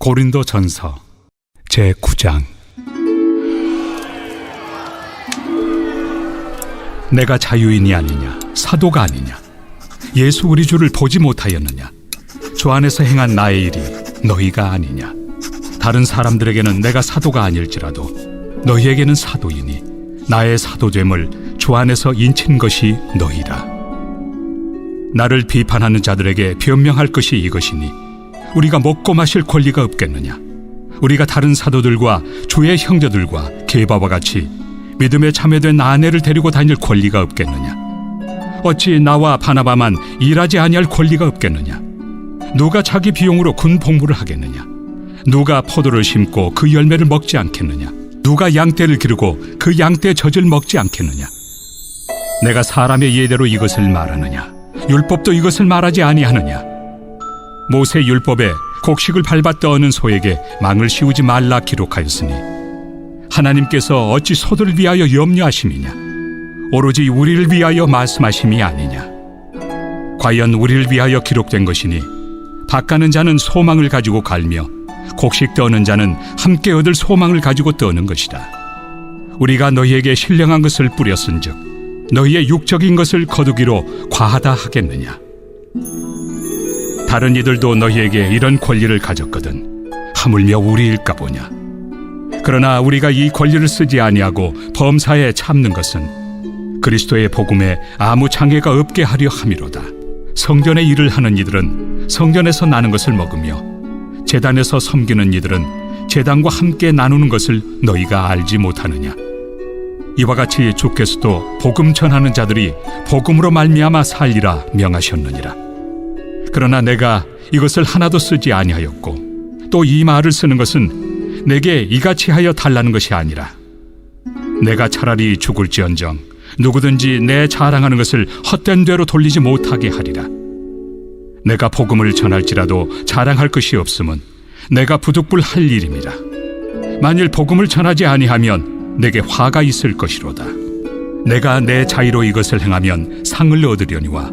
고린도 전서 제 9장. 내가 자유인이 아니냐? 사도가 아니냐? 예수 우리 주를 보지 못하였느냐? 주 안에서 행한 나의 일이 너희가 아니냐? 다른 사람들에게는 내가 사도가 아닐지라도 너희에게는 사도이니 나의 사도됨을 주 안에서 인친 것이 너희라. 나를 비판하는 자들에게 변명할 것이 이것이니 우리가 먹고 마실 권리가 없겠느냐? 우리가 다른 사도들과 주의 형제들과 게바와 같이 믿음에 참여된 아내를 데리고 다닐 권리가 없겠느냐? 어찌 나와 바나바만 일하지 아니할 권리가 없겠느냐? 누가 자기 비용으로 군 복무를 하겠느냐? 누가 포도를 심고 그 열매를 먹지 않겠느냐? 누가 양떼를 기르고 그 양떼 젖을 먹지 않겠느냐? 내가 사람의 예대로 이것을 말하느냐? 율법도 이것을 말하지 아니하느냐? 모세 율법에 곡식을 밟아 떠는 소에게 망을 씌우지 말라 기록하였으니 하나님께서 어찌 소들을 위하여 염려하심이냐? 오로지 우리를 위하여 말씀하심이 아니냐? 과연 우리를 위하여 기록된 것이니 밭가는 자는 소망을 가지고 갈며 곡식 떠는 자는 함께 얻을 소망을 가지고 떠는 것이다. 우리가 너희에게 신령한 것을 뿌렸은즉 너희의 육적인 것을 거두기로 과하다 하겠느냐 다른 이들도 너희에게 이런 권리를 가졌거든. 하물며 우리일까 보냐? 그러나 우리가 이 권리를 쓰지 아니하고 범사에 참는 것은 그리스도의 복음에 아무 장애가 없게 하려 함이로다. 성전의 일을 하는 이들은 성전에서 나는 것을 먹으며 재단에서 섬기는 이들은 재단과 함께 나누는 것을 너희가 알지 못하느냐? 이와 같이 주께서도 복음 전하는 자들이 복음으로 말미암아 살리라 명하셨느니라 그러나 내가 이것을 하나도 쓰지 아니하였고 또 이 말을 쓰는 것은 내게 이같이 하여 달라는 것이 아니라 내가 차라리 죽을지언정 누구든지 내 자랑하는 것을 헛된 대로 돌리지 못하게 하리라. 내가 복음을 전할지라도 자랑할 것이 없음은 내가 부득불 할 일입니다 만일 복음을 전하지 아니하면 내게 화가 있을 것이로다. 내가 내 자의로 이것을 행하면 상을 얻으려니와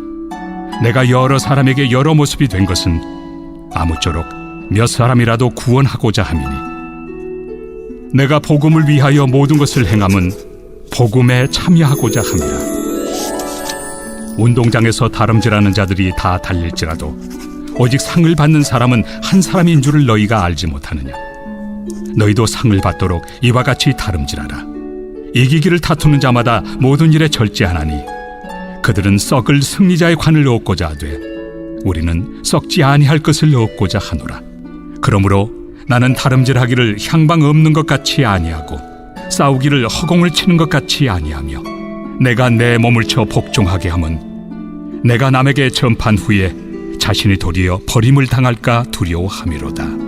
내가 여러 사람에게 여러 모습이 된 것은 아무쪼록 몇 사람이라도 구원하고자 함이니. 내가 복음을 위하여 모든 것을 행함은 복음에 참여하고자 함이라. 운동장에서 다름질하는 자들이 다 달릴지라도 오직 상을 받는 사람은 한 사람인 줄을 너희가 알지 못하느냐. 너희도 상을 받도록 이와 같이 다름질하라. 이기기를 다투는 자마다 모든 일에 절제하나니 그들은 썩을 승리자의 관을 얻고자 하되 우리는 썩지 아니할 것을 얻고자 하노라. 그러므로 나는 다름질하기를 향방 없는 것 같이 아니하고 싸우기를 허공을 치는 것 같이 아니하며 내가 내 몸을 쳐 복종하게 함은 내가 남에게 전판 후에 자신이 도리어 버림을 당할까 두려워함이로다